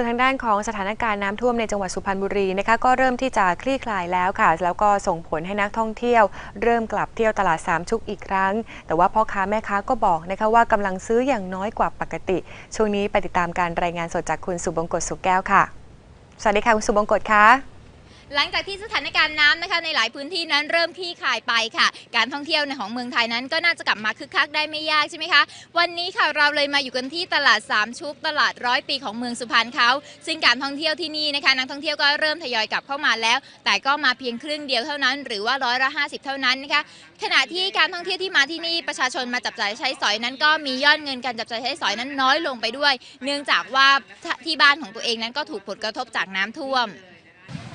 ส่วนทางด้านของสถานการณ์น้ำท่วมในจังหวัดสุพรรณบุรีนะคะก็เริ่มที่จะคลี่คลายแล้วค่ะ แล้วก็ส่งผลให้นักท่องเที่ยว เริ่มกลับเที่ยวตลาดสามชุกอีกครั้ง แต่ว่าพ่อค้าแม่ค้าก็บอกนะคะว่ากำลังซื้ออย่างน้อยกว่าปกติ ช่วงนี้ไปติดตามการรายงานสดจากคุณสุบงกตสุแก้วค่ะ สวัสดีค่ะคุณสุบงกตค่ะ หลังจากที่สถานการณ์น้ำนะคะในหลายพื้นที่นั้นเริ่มคลี่คลายไปค่ะ การท่องเที่ยวในของเมืองไทยนั้นก็น่าจะกลับมาคึกคักได้ไม่ยากใช่ไหมคะ วันนี้ค่ะเราเลยมาอยู่กันที่ตลาดสามชุกตลาดร้อยปีของเมืองสุพรรณเขาซึ่งการท่องเที่ยวที่นี่นะคะนักท่องเที่ยวก็เริ่มทยอยกลับเข้ามาแล้ว แต่ก็มาเพียงครึ่งเดียวเท่านั้น หรือว่าร้อยละห้าสิบเท่านั้นนะคะขณะที่การท่องเที่ยวที่มาที่นี่ประชาชนมาจับจ่ายใช้สอยนั้น ก็มียอดเงินการจับจ่ายใช้สอยนั้นน้อยลงไปด้วย เนื่องจากว่าที่บ้านของตัวเองนั้นก็ถูกผลกระทบจากน้ำท่วม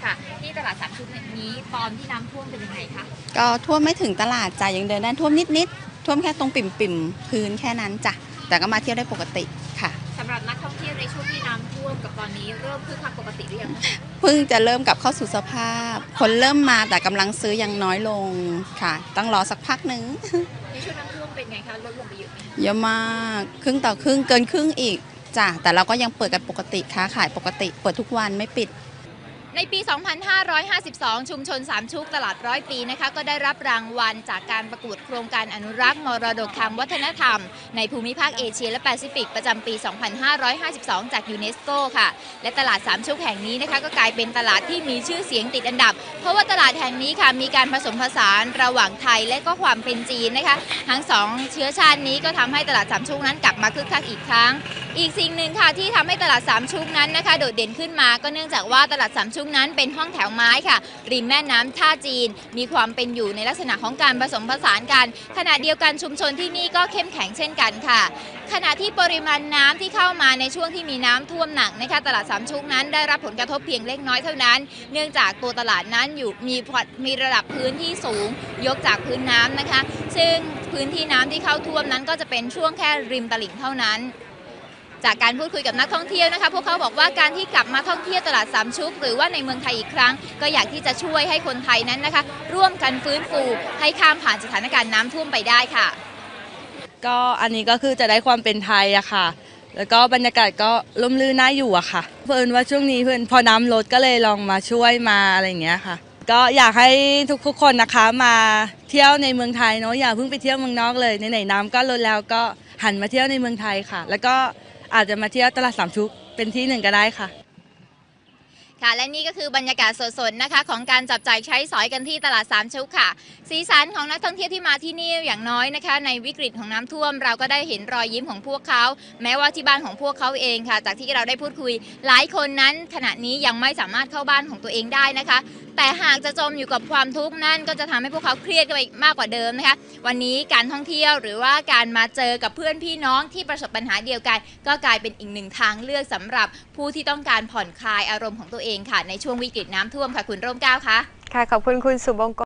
ค่ะที่ตลาดสามชุกนี้ตอนที่น้ำท่วมเป็นยังไงคะก็ท่วมไม่ถึงตลาดจ้ะยังเดินได้ท่วมนิดๆท่วมแค่ตรงปิ่มปิ่มๆพื้นแค่นั้นจ้ะแต่ก็มาเที่ยวได้ปกติค่ะ สำหรับนักท่องเที่ยวในช่วงที่น้ำท่วมกับตอนนี้เริ่มคึกคักปกติหรือยังคะเพิ่งจะเริ่มกลับเข้าสู่สภาพ คนเริ่มมาแต่กำลังซื้อยังน้อยลงค่ะ ต้องรอสักพักหนึ่งในช่วงน้ำท่วมเป็นไงคะลดลงไปเยอะไหมเยอะมากครึ่งต่อครึ่งเกินครึ่งอีกจ้ะแต่เราก็ยังเปิดกันปกติค้าขายปกติ เปิดทุกวันไม่ปิด ในปี 2552 ชุมชนสามชุกตลาดร้อยปีนะคะก็ได้รับรางวัลจากการประกวดโครงการอนุรักษ์มรดกทางวัฒนธรรม ในภูมิภาคเอเชียและแปซิฟิกประจำปี 2552 จากยูเนสโกค่ะ และตลาดสามชุกแห่งนี้นะคะก็กลายเป็นตลาดที่มีชื่อเสียงติดอันดับ เพราะว่าตลาดแห่งนี้ค่ะมีการผสมผสานระหว่างไทยและก็ความเป็นจีนนะคะ ทั้งสองเชื้อชาตินี้ก็ทำให้ตลาดสามชุกนั้นกลับมาคึกคักอีกครั้ง อีกสิ่งหนึ่งค่ะที่ทำให้ตลาดสามชุกนั้นนะคะโดดเด่นขึ้นมาก็เนื่องจากว่าตลาดสามชุกกนั้นเป็นห้องแถวไม้ค่ะ ริมแม่น้ำท่าจีน มีความเป็นอยู่ในลักษณะของการผสมผสานกัน ขณะเดียวกันชุมชนที่นี่ก็เข้มแข็งเช่นกันค่ะ ขณะที่ปริมาณน้ำที่เข้ามาในช่วงที่มีน้ำท่วมหนักนะคะตลาดสามชุกนั้นได้รับผลกระทบเพียงเล็กน้อยเท่านั้น เนื่องจากตัวตลาดนั้นอยู่มีมีระดับพื้นที่สูง ยกจากพื้นน้ำนะคะ ซึ่งพื้นที่น้ำที่เข้าท่วมนั้นก็จะเป็นช่วงแค่ริมตลิ่งเท่านั้น จากการพูดคุยกับนักท่องเที่ยวนะคะ พวกเขาบอกว่าการที่กลับมาท่องเที่ยวตลาดสามชุก หรือว่าในเมืองไทยอีกครั้ง ก็อยากที่จะช่วยให้คนไทยนั้นนะคะ ร่วมกันฟื้นฟู ให้ข้ามผ่านสถานการณ์น้ำท่วมไปได้ค่ะ ก็อันนี้ก็คือจะได้ความเป็นไทยอะค่ะ แล้วก็บรรยากาศก็ร่มรื่นน่าอยู่อะค่ะ เพิ่อนว่าช่วงนี้เพิ่อนพอน้ำลดก็เลยลองมาช่วยมาอะไรอย่างเงี้ยค่ะก็อยากให้ทุกๆคนนะคะมาเที่ยวในเมืองไทยเนาะอย่าเพิ่งไปเที่ยวเมืองนอกเลยในไหนน้ำก็ลดแล้วก็หันมาเที่ยวในเมืองไทยค่ะ แล้วก็ อาจจะมาเที่ยวตลาดสามชุกเป็นที่หนึ่งก็ได้ค่ะ ค่ะและนี่ก็คือบรรยากาศสดๆนะคะ ของการจับจ่ายใช้สอยกันที่ตลาดสามชุกค่ะ สีสันของนักท่องเที่ยวที่มาที่นี่อย่างน้อยนะคะ ในวิกฤตของน้ำท่วม เราก็ได้เห็นรอยยิ้มของพวกเขา แม้ว่าที่บ้านของพวกเขาเองค่ะ จากที่เราได้พูดคุย หลายคนนั้นขณะนี้ยังไม่สามารถเข้าบ้านของตัวเองได้นะคะ แต่หากจะจมอยู่กับความทุกข์นั่นก็จะทำให้พวกเขาเครียดกันไปมากกว่าเดิมนะคะ วันนี้การท่องเที่ยวหรือว่าการมาเจอกับเพื่อนพี่น้องที่ประสบปัญหาเดียวกัน ก็กลายเป็นอีกหนึ่งทางเลือกสำหรับผู้ที่ต้องการผ่อนคลายอารมณ์ของตัวเองค่ะ ในช่วงวิกฤตน้ำท่วมค่ะคุณร่มเกล้าคะค่ะขอบคุณคุณสุบงก